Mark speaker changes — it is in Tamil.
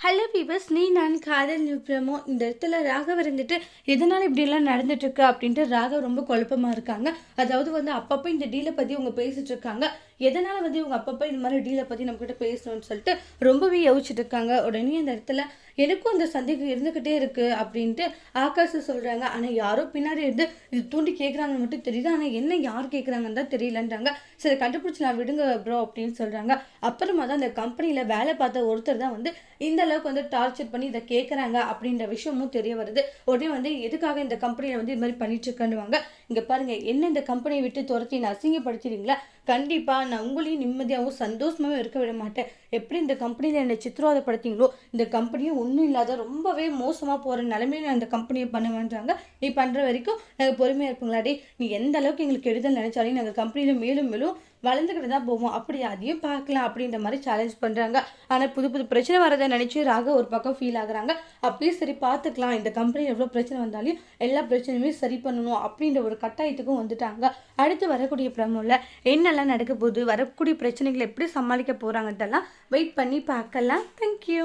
Speaker 1: ஹலோ பீபர்ஸ் நீ நான் காதல் நிபுணமோ இந்த இடத்துல ராகவ் இருந்துட்டு எதனால் இப்படியெல்லாம் நடந்துட்டுருக்கு அப்படின்ட்டு ராகவ் ரொம்ப குழப்பமாக இருக்காங்க. அதாவது வந்து அப்பப்போ இந்த டீலை பற்றி அவங்க பேசிகிட்டு இருக்காங்க. எதனால் வந்து இவங்க அப்பப்போ இந்த மாதிரி டீலை பற்றி நம்மக்கிட்ட பேசணும்னு சொல்லிட்டு ரொம்பவே யோசிச்சுட்டு இருக்காங்க. உடனே அந்த இடத்துல எனக்கும் அந்த சந்தேகம் இருந்துக்கிட்டே இருக்குது அப்படின்ட்டு ஆகாஷ் சொல்கிறாங்க ஆனால் யாரோ பின்னாடி இருந்து இது தூண்டி கேட்குறாங்கன்னு மட்டும் தெரியுது. ஆனால் என்ன யார் கேட்குறாங்கன்னு தான் தெரியலன்றாங்க. சரி கண்டுபிடிச்சி நான் விடுங்க ப்ரோ அப்படின்னு சொல்கிறாங்க அப்புறமா தான் அந்த கம்பெனியில் வேலை பார்த்த ஒருத்தர் தான் வந்து இந்த அளவுக்கு வந்து டார்ச்சர் பண்ணி இதை கேட்குறாங்க அப்படின்ற விஷயமும் தெரிய வருது. உடனே வந்து எதுக்காக இந்த கம்பெனியில் வந்து இது மாதிரி பண்ணிட்டு இருக்கேன்னுவாங்க இங்கே பாருங்க என்ன இந்த கம்பெனியை விட்டு துரத்தி நான் அசிங்கப்படுத்திடுங்களா கண்டிப்பாக நான் உங்களையும் நிம்மதியாகவும் சந்தோஷமாகவும் இருக்க விட மாட்டேன். எப்படி இந்த கம்பெனியில் என்னை சித்திரவதைப்படுத்திங்களோ இந்த கம்பெனியும் ஒன்றும் இல்லாத ரொம்பவே மோசமாக போகிற நிலைமையில நான் இந்த கம்பெனியை பண்ணுவேன்றாங்க. நீ பண்ணுற வரைக்கும் நாங்கள் பொறுமையாக இருப்போங்களாடி நீ எந்த அளவுக்கு எங்களுக்கு கெடுதல் நினைச்சாலும் நாங்கள் கம்பெனியில் மேலும் மேலும் வளர்ந்துக்கிட்டு தான் போவோம். அப்படி அதையும் பார்க்கலாம் அப்படின்ற மாதிரி சேலஞ்ச் பண்ணுறாங்க ஆனால் புது புது பிரச்சனை வரதை நினச்சி ராக ஒரு பக்கம் ஃபீல் ஆகுறாங்க. அப்படியே சரி பார்த்துக்கலாம். இந்த கம்பெனியில் எவ்வளோ பிரச்சனை வந்தாலும் எல்லா பிரச்சனையுமே சரி பண்ணணும் அப்படின்ற ஒரு கட்டாயத்துக்கும் வந்துட்டாங்க. அடுத்து வரக்கூடிய பிரமோவில் என்னெல்லாம் நடக்க போகுது வரக்கூடிய பிரச்சனைகளை எப்படி சமாளிக்க போகிறாங்கன்றெல்லாம் வெயிட் பண்ணி பார்க்கலாம். தேங்க்யூ